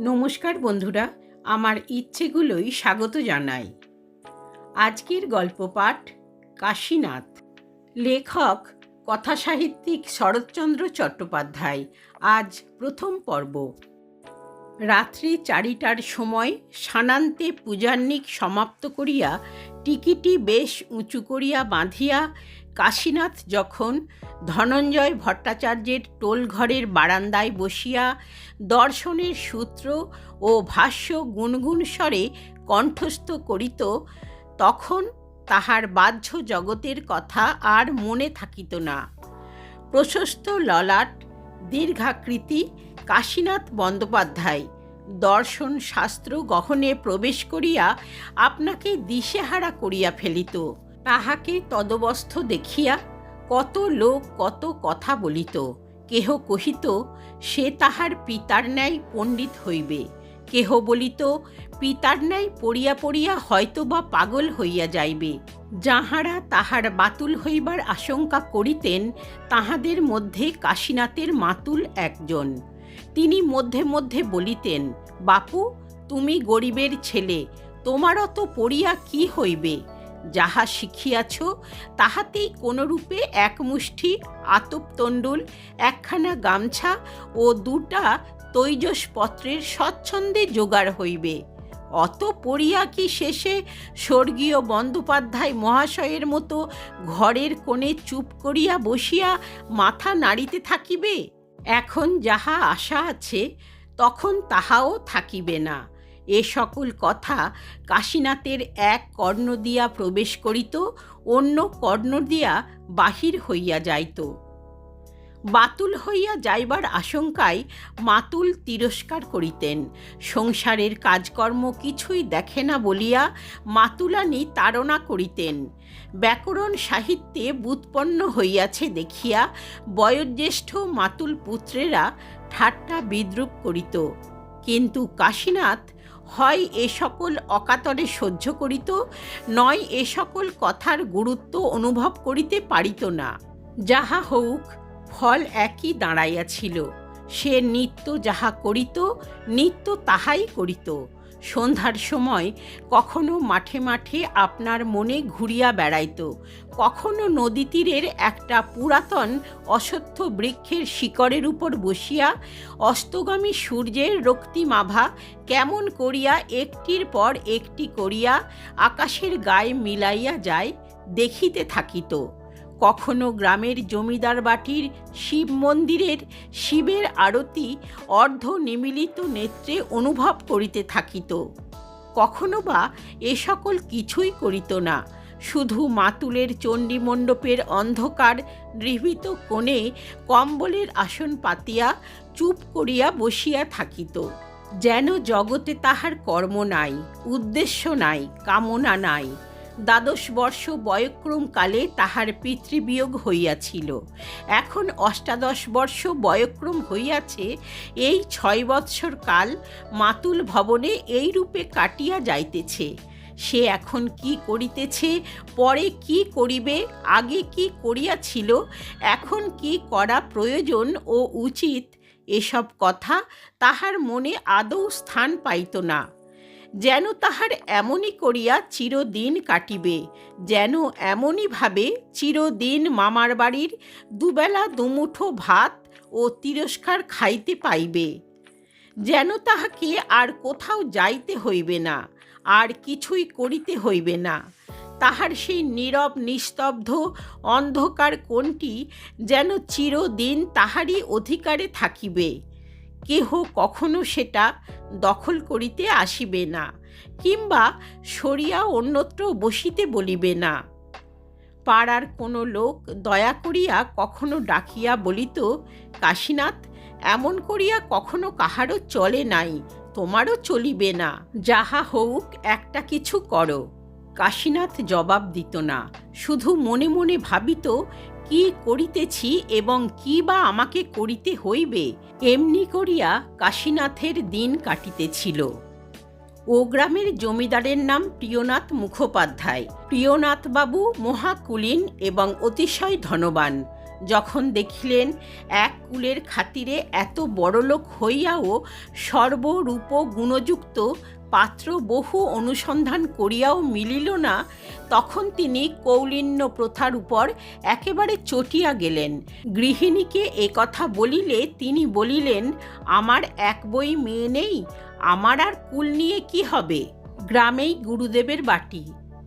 নমস্কার বন্ধুরা, আমার ইচ্ছেগুলোই স্বাগত জানাই। আজকের গল্প পাঠ কাশীনাথ। লেখক, কথাসাহিত্যিক শরৎচন্দ্র চট্টোপাধ্যায়, আজ প্রথম পর্ব। রাত্রি চারিটার সময় সানান্তে পূজান্নিক সমাপ্ত করিয়া টিকিটি বেশ উঁচু করিয়া বাঁধিয়া কাশীনাথ যখন ধনঞ্জয় ভট্টাচার্যের টোলঘরের বারান্দায় বসিয়া দর্শনের সূত্র ও ভাষ্য গুনগুন স্বরে কণ্ঠস্থ করিত, তখন তাহার বাহ্য জগতের কথা আর মনে থাকিত না। প্রশস্ত ললাট, দীর্ঘাকৃতি, কাশীনাথ বন্দ্যোপাধ্যায়, দর্শন শাস্ত্র গহনে প্রবেশ করিয়া আপনাকে দিশেহারা করিয়া ফেলিত। তাহাকে তদবস্থ দেখিয়া কত লোক কত কথা বলিত। কেহ কহিত, সে তাহার পিতার ন্যায় পণ্ডিত হইবে। কেহ বলিত, পিতার ন্যায় পড়িয়া পড়িয়া হয়তোবা পাগল হইয়া যাইবে। যাহারা তাহার বাতুল হইবার আশঙ্কা করিতেন, তাহাদের মধ্যে কাশীনাথের মাতুল একজন। তিনি মধ্যে মধ্যে বলিতেন, বাপু, তুমি গরিবের ছেলে তোমার অত পড়িয়া কি হইবে? যাহা শিখিয়াছ, তাহাতেই কোনরূপে এক মুষ্টি আতপতণ্ডুল একখানা গামছা ও দুটা তৈজসপত্রের স্বচ্ছন্দে জোগাড় হইবে। অত পড়িয়া কি শেষে স্বর্গীয় বন্দ্যোপাধ্যায় মহাশয়ের মতো ঘরের কোণে চুপ করিয়া বসিয়া মাথা নাড়িতে থাকিবে? এখন যাহা আশা আছে, তখন তাহাও থাকিবে না। এ সকল কথা কাশীনাথের এক কর্ণ দিয়া প্রবেশ করিত, অন্য কর্ণ দিয়া বাহির হইয়া যাইত। বাতুল হইয়া যাইবার আশঙ্কায় মাতুল তিরস্কার করিতেন। সংসারের কাজকর্ম কিছুই দেখে না বলিয়া মাতুলানি তাড়না করিতেন। ব্যাকরণ সাহিত্যে বুৎপন্ন হইয়াছে দেখিয়া বয়োজ্যেষ্ঠ মাতুল পুত্রেরা ঠাট্টা বিদ্রুপ করিত। কিন্তু কাশীনাথ হয় এ সকল অকাতরে সহ্য করিত, নয় এ সকল কথার গুরুত্ব অনুভব করিতে পারিত না। যাহা হউক, ফল একই দাঁড়াইয়াছিল। সে নিত্য যাহা করিত, নিত্য তাহাই করিত। সন্ধ্যার সময় কখনো মাঠে মাঠে আপনার মনে ঘুরিয়া বেড়াইত। কখনো নদী তীরের একটা পুরাতন অসত্য বৃক্ষের শিকড়ের উপর বসিয়া অস্তগামী সূর্যের রক্তিমাভা কেমন করিয়া একটির পর একটি করিয়া আকাশের গায়ে মিলাইয়া যায় দেখিতে থাকিত। কখনো গ্রামের জমিদার বাটির শিব মন্দিরের শিবের আরতি অর্ধ নিমিলিত নেত্রে অনুভব করিতে থাকিত। কখনো বা এ সকল কিছুই করিত না। শুধু মাতুলের চণ্ডীমণ্ডপের অন্ধকার নিভৃত কোণে কম্বলের আসন পাতিয়া চুপ করিয়া বসিয়া থাকিত। যেন জগতে তাহার কর্ম নাই, উদ্দেশ্য নাই, কামনা নাই। দ্বাদশ বর্ষ বয়ক্রমকালে তাহার পিতৃবিয়োগ হইয়াছিল। এখন অষ্টাদশ বর্ষ বয়ক্রম হইয়াছে, এই ছয় বৎসর কাল মাতুল ভবনে এই রূপে কাটিয়া যাইতেছে। সে এখন কি করিতেছে, পরে কি করিবে, আগে কি করিয়াছিল, এখন কি করা প্রয়োজন ও উচিত, এসব কথা তাহার মনে আদৌ স্থান পাইত না। যেন তাহার এমনই করিয়া চিরদিন কাটিবে, যেন এমনইভাবে চিরদিন মামার বাড়ির দুবেলা দুমুঠো ভাত ও তিরস্কার খাইতে পাইবে। যেন তাহাকে আর কোথাও যাইতে হইবে না, আর কিছুই করিতে হইবে না। তাহার সেই নীরব নিস্তব্ধ অন্ধকার কোণটি যেন চিরদিন তাহারই অধিকারে থাকিবে। কেহ কখনো সেটা দখল করিতে আসিবে না, কিংবা সরিয়া অন্যত্র বসিতে বলিবে না। পাড়ার কোনো লোক দয়া করিয়া কখনো ডাকিয়া বলিত, কাশীনাথ, এমন করিয়া কখনো কাহারও চলে নাই, তোমারও চলিবে না, যাহা হউক একটা কিছু করো। কাশীনাথ জবাব দিত না, শুধু মনে মনে ভাবিত কি করিতেছি এবং কি বা আমাকে করিতে হইবে, এমনি করিয়া কাশীনাথের দিন কাটিতেছিল। ও গ্রামের জমিদারের নাম প্রিয়নাথ মুখোপাধ্যায়। প্রিয়নাথবাবু মহাকুলীন এবং অতিশয় ধনবান। যখন দেখিলেন এক কুলের খাতিরে এত বড়লোক হইয়াও সর্বরূপ গুণযুক্ত পাত্র বহু অনুসন্ধান করিয়াও মিলিল না, তখন তিনি কৌলিন্য প্রথার উপর একেবারে চটিয়া গেলেন। গৃহিণীকে এ কথা বলিলে তিনি বলিলেন, আমার এক বই মেয়ে নেই, আমার আর কুল নিয়ে কি হবে? গ্রামেই গুরুদেবের বাটি।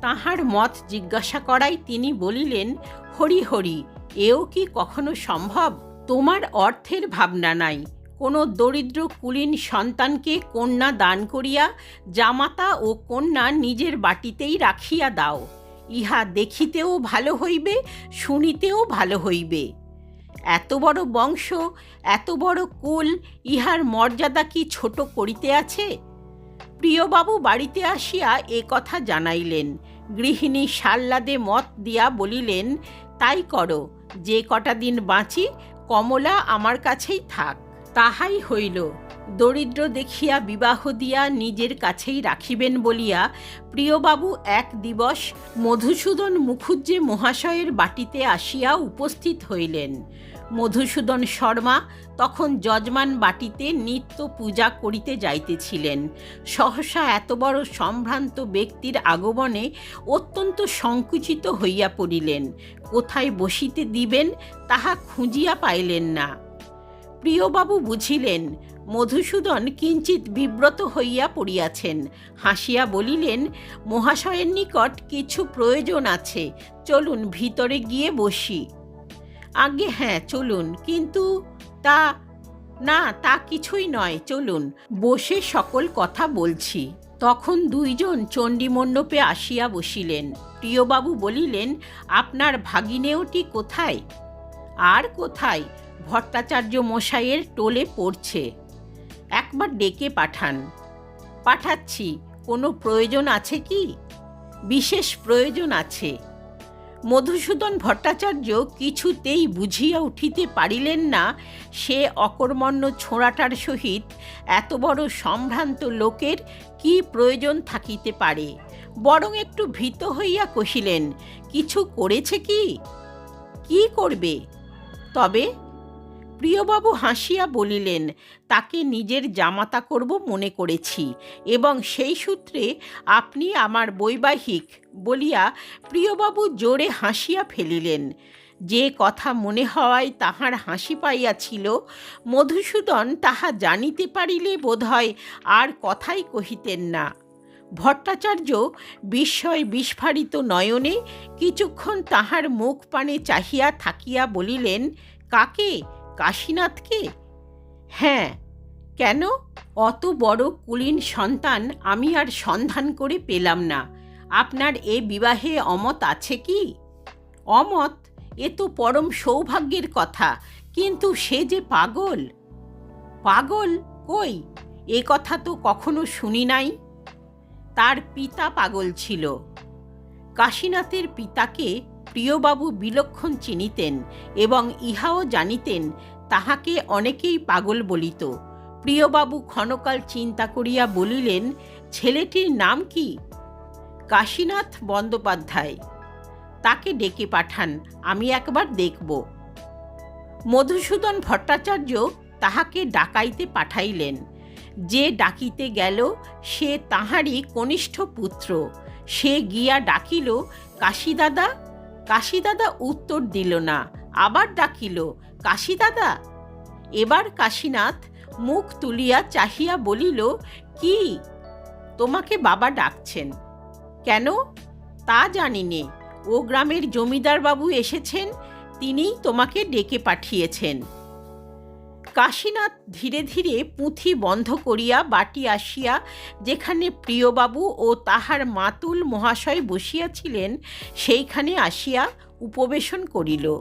তাহার মত জিজ্ঞাসা করাই তিনি বলিলেন, হরি হরি, এও কি কখনো সম্ভব? তোমার অর্থের ভাবনা নাই। কোনো দরিদ্র কুলীন সন্তানকে কন্যা দান করিয়া, জামাতা ও কন্যা নিজের বাটিতেই রাখিয়া দাও। ইহা দেখিতেও ভালো হইবে, শুনিতেও ভালো হইবে। এত বড় বংশ, এত বড় কুল, ইহার মর্যাদা কি ছোট করিতে আছে? প্রিয়বাবু বাড়িতে আসিয়া এ কথা জানাইলেন। গৃহিণী সাল্লাদে মত দিয়া বলিলেন, তাই করো, যে কটা দিন বাঁচি, কমলা আমার কাছেই থাক। তাহাই হইল। দরিদ্র দেখিয়া বিবাহ দিয়া নিজের কাছেই রাখিবেন বলিয়া প্রিয়বাবু এক দিবস মধুসূদন মুখুজ্জে মহাশয়ের বাটিতে আসিয়া উপস্থিত হইলেন। মধুসূদন শর্মা তখন যজমান বাটিতে নিত্য পূজা করিতে যাইতেছিলেন। সহসা এত বড় সম্ভ্রান্ত ব্যক্তির আগমনে অত্যন্ত সংকুচিত হইয়া পড়িলেন। কোথায় বসিতে দিবেন, তাহা খুঁজিয়া পাইলেন না। প্রিয়বাবু বুঝিলেন, মধুসূদন কিঞ্চিত বিব্রত হইয়া পড়িয়াছেন। হাসিয়া বলিলেন, মহাশয়ের নিকট কিছু প্রয়োজন আছে, চলুন ভিতরে গিয়ে বসি। আগে হ্যাঁ চলুন, কিন্তু তা, না, তা কিছুই নয়, চলুন, বসে সকল কথা বলছি। তখন দুইজন চণ্ডীমণ্ডপে আসিয়া বসিলেন। প্রিয়বাবু বলিলেন, আপনার ভাগিনেওটি কোথায়? আর কোথায়? ভট্টাচার্য মশাইয়ের টোলে পড়ছে। একবার ডেকে পাঠান। পাঠাচ্ছি, কোনো প্রয়োজন আছে কি? বিশেষ প্রয়োজন আছে। মধুসূদন ভট্টাচার্য কিছুতেই বুঝিয়া উঠিতে পারিলেন না, সে অকর্মণ্য ছোঁড়াটার সহিত এত বড় সম্ভ্রান্ত লোকের কি প্রয়োজন থাকিতে পারে? বরং একটু ভীত হইয়া কহিলেন, কিছু করেছে কি? কি করবে? তবে প্রিয়বাবু হাসিয়া বলিলেন, তাকে নিজের জামাতা করব মনে করেছি এবং সেই সূত্রে আপনি আমার বৈবাহিক বলিয়া প্রিয়বাবু জোরে হাসিয়া ফেলিলেন। যে কথা মনে হওয়ায় তাহার হাসি পাইয়াছিল, মধুসূদন তাহা জানিতে পারিলে বোধহয় আর কথাই কহিতেন না। ভট্টাচার্য বিস্ময় বিস্ফারিত নয়নে কিছুক্ষণ তাহার মুখ পানে চাহিয়া থাকিয়া বলিলেন, কাকে? কাশীনাথকে? হ্যাঁ। কেন? অত বড় কুলীন সন্তান আমি আর সন্ধান করে পেলাম না। আপনার এ বিবাহে অমত আছে কি? অমত? এ তো পরম সৌভাগ্যের কথা। কিন্তু সে যে পাগল? পাগল কই? এ কথা তো কখনো শুনি নাই। তার পিতা পাগল ছিল। কাশীনাথের পিতাকে প্রিয়বাবু বিলক্ষণ চিনিতেন এবং ইহাও জানিতেন, তাহাকে অনেকেই পাগল বলিত। প্রিয়বাবু ক্ষণকাল চিন্তা করিয়া বলিলেন, ছেলেটির নাম কি? কাশীনাথ বন্দ্যোপাধ্যায়। তাকে ডেকে পাঠান, আমি একবার দেখব। মধুসূদন ভট্টাচার্য তাহাকে ডাকাইতে পাঠাইলেন। যে ডাকিতে গেল, সে তাহারই কনিষ্ঠ পুত্র। সে গিয়া ডাকিল কাশীদাদা কাশীদাদা উত্তর দিল না, আবার ডাকিল, কাশীদাদা! এবার কাশীনাথ মুখ তুলিয়া চাহিয়া বলিল, কি? তোমাকে বাবা ডাকছেন। কেন? তা জানিনে, ও গ্রামের জমিদার বাবু এসেছেন, তিনিই তোমাকে ডেকে পাঠিয়েছেন। কাশীনাথ ধীরে ধীরে পুঁথি বন্ধ করিয়া বাটি আসিয়া যেখানে প্রিয়বাবু ও তাহার মাতুল মহাশয় বসিয়াছিলেন, সেইখানে আসিয়া উপবেশন করিল।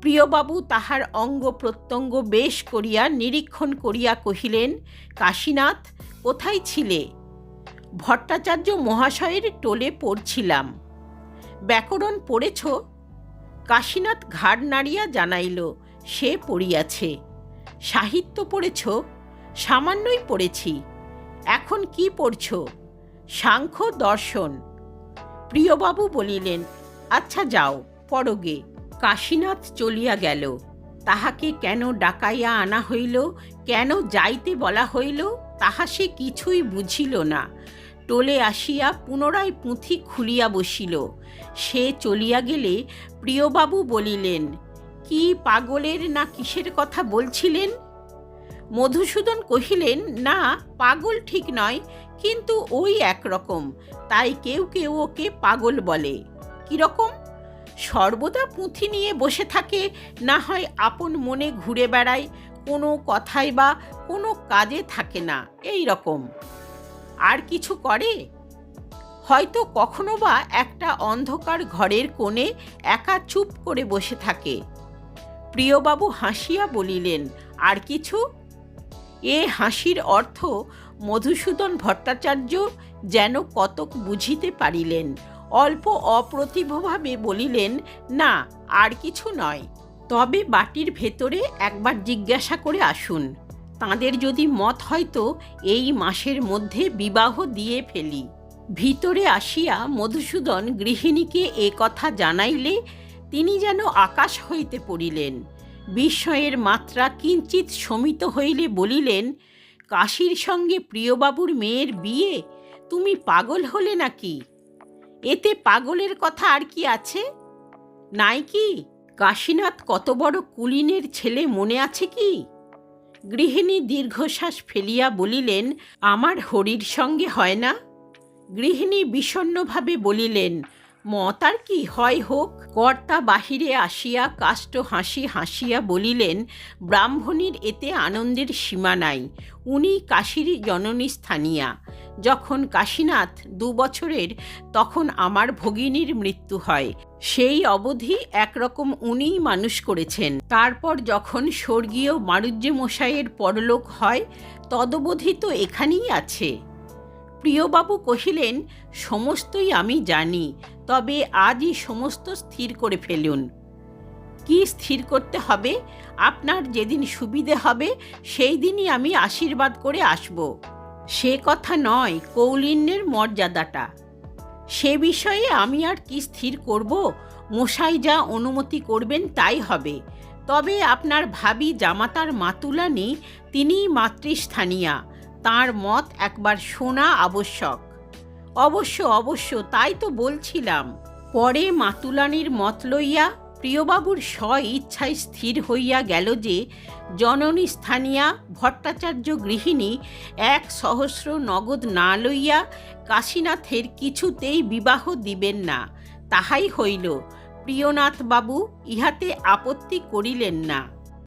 প্রিয়বাবু তাহার অঙ্গ প্রত্যঙ্গ বেশ করিয়া নিরীক্ষণ করিয়া কহিলেন, কাশীনাথ, কোথায় ছিলে? ভট্টাচার্য মহাশয়ের টোলে পড়ছিলাম। ব্যাকরণ পড়েছ? কাশীনাথ ঘাড় নাড়িয়া জানাইল, সে পড়িয়াছে। সাহিত্য পড়েছ? সামান্যই পড়েছি। এখন কি পড়ছ? সাংখ্য দর্শন। প্রিয়বাবু বলিলেন আচ্ছা যাও পরগে কাশীনাথ চলিয়া গেল। তাহাকে কেন ডাকাইয়া আনা হইল? কেন যাইতে বলা হইল? তাহা সে কিছুই বুঝিল না। টোলে আসিয়া পুনরায় পুঁথি খুলিয়া বসিল। সে চলিয়া গেলে প্রিয়বাবু বলিলেন কি পাগলের না কিসের কথা বলছিলেন? মধুসূদন কহিলেন, না, পাগল ঠিক নয়, কিন্তু ওই একরকম। তাই কেউ কেউ ওকে পাগল বলে। কীরকম? সর্বদা পুঁথি নিয়ে বসে থাকে, না হয় আপন মনে ঘুরে বেড়ায়, কোনো কথাই বা কোনো কাজে থাকে না, এই রকম। আর কিছু করে? হয়তো কখনো বা একটা অন্ধকার ঘরের কোণে একা চুপ করে বসে থাকে। প্রিয়বাবু হাসিয়া বলিলেন, আর কিছু? এ হাসির অর্থ মধুসূদন ভট্টাচার্য যেন কতক বুঝিতে পারিলেন। অল্প অপ্রতিভভাবে বলিলেন, না, আর কিছু নয়। তবে বাটির ভেতরে একবার জিজ্ঞাসা করে আসুন। তাঁদের যদি মত হয়তো এই মাসের মধ্যে বিবাহ দিয়ে ফেলি। ভিতরে আসিয়া মধুসূদন গৃহিণীকে এ কথা জানাইলে তিনি যেন আকাশ হইতে পড়িলেন। বিস্ময়ের মাত্রা কিঞ্চিত শমিত হইলে বলিলেন, কাশীর সঙ্গে প্রিয়বাবুর মেয়ের বিয়ে? তুমি পাগল হলে নাকি? এতে পাগলের কথা আর কি আছে? নাই কি? কাশীনাথ কত বড় কুলিনের ছেলে মনে আছে কি? গৃহিণী দীর্ঘশ্বাস ফেলিয়া বলিলেন, আমার হরির সঙ্গে হয় না? গৃহিণী বিষণ্ণভাবে বলিলেন মত আর কি? হয় হোক। কর্তা বাহিরে আসিয়া কাষ্ট হাসি হাসিয়া বলিলেন, ব্রাহ্মণীর এতে আনন্দের সীমা নাই। উনি কাশীর জননী স্থানীয়া। যখন কাশীনাথ দু বছরের, তখন আমার ভগিনীর মৃত্যু হয়। সেই অবধি একরকম উনিই মানুষ করেছেন। তারপর যখন স্বর্গীয় মারুজ্য মশাইয়ের পরলোক হয়, তদবধি তো এখানেই আছে। প্রিয়বাবু কহিলেন, সমস্তই আমি জানি। তবে আজই সমস্ত স্থির করে ফেলুন। কি স্থির করতে হবে? আপনার যেদিন সুবিধে হবে, সেই দিনই আমি আশীর্বাদ করে আসব। সে কথা নয়, কৌলিন্যের মর্যাদাটা। সে বিষয়ে আমি আর কি স্থির করব? মশাই যা অনুমতি করবেন তাই হবে। তবে আপনার ভাবি জামাতার মাতুলানি, তিনিই মাতৃস্থানীয়া। তার মত একবার শোনা আবশ্যক। অবশ্য অবশ্য, তাই তো বলছিলাম। পরে মাতুলানির মত লইয়া প্রিয়বাবুর স্ব ইচ্ছায় স্থির হইয়া গেল যে, জননী স্থানীয়া ভট্টাচার্য গৃহিণী এক সহস্র নগদ না লইয়া কাশীনাথের কিছুতেই বিবাহ দিবেন না। তাহাই হইল। প্রিয়নাথবাবু ইহাতে আপত্তি করিলেন না।